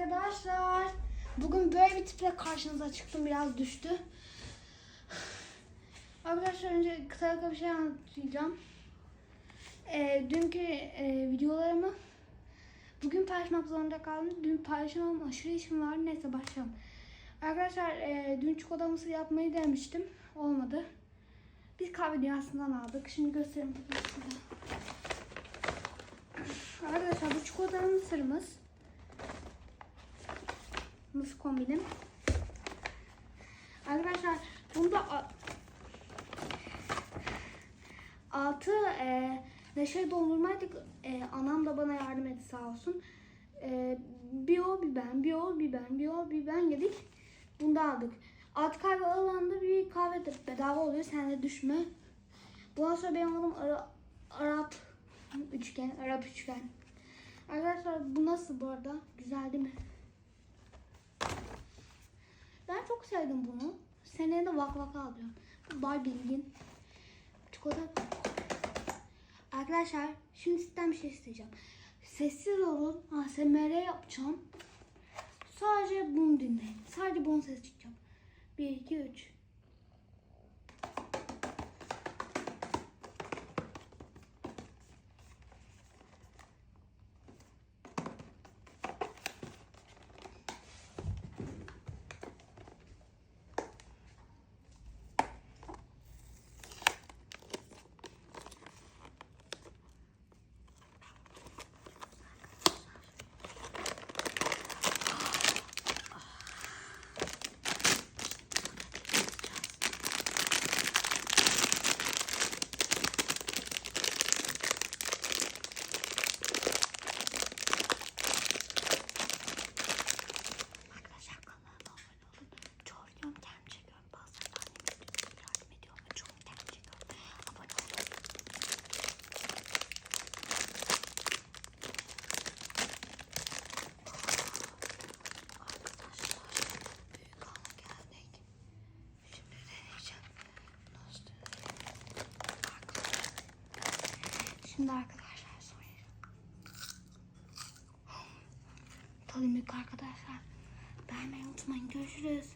arkadaşlar. Bugün böyle bir tiple karşınıza çıktım. Biraz düştü. Arkadaşlar önce kısa bir şey anlatacağım. Ee, dünkü e, videolarımı bugün paylaşmak zorunda kaldım. Dün paylaşamam. Aşırı işim vardı. Neyse başlayalım. Arkadaşlar e, dün çikolata mısır yapmayı denemiştim. Olmadı. Biz kahve dünyasından aldık. Şimdi göstereyim. Arkadaşlar bu çikolata mısırımız. Mısır kombinim. Arkadaşlar bunda a- altı e, neşe dondurmaydık. E, anam da bana yardım etti sağ olsun. E, bir o bir ben, bir o bir ben, bir o bir ben yedik. Bunu da aldık. Alt kahve alanda bir kahve de bedava oluyor. Sen de düşme. Bundan sonra benim adım Ara, Arap üçgen, Arap üçgen. Arkadaşlar bu nasıl bu arada? Güzel değil mi? Çok bunu. Seneye de vak vak alıyorum. Bu Bay bilgin. Çikolata. Arkadaşlar şimdi sizden bir şey isteyeceğim. Sessiz olun. ASMR yapacağım. Sadece bunu dinleyin. Sadece bunun sesi çıkacak. 1, 2, 3. Şimdi arkadaşlar soruyorum. Tadım yok arkadaşlar. Beğenmeyi unutmayın. Görüşürüz.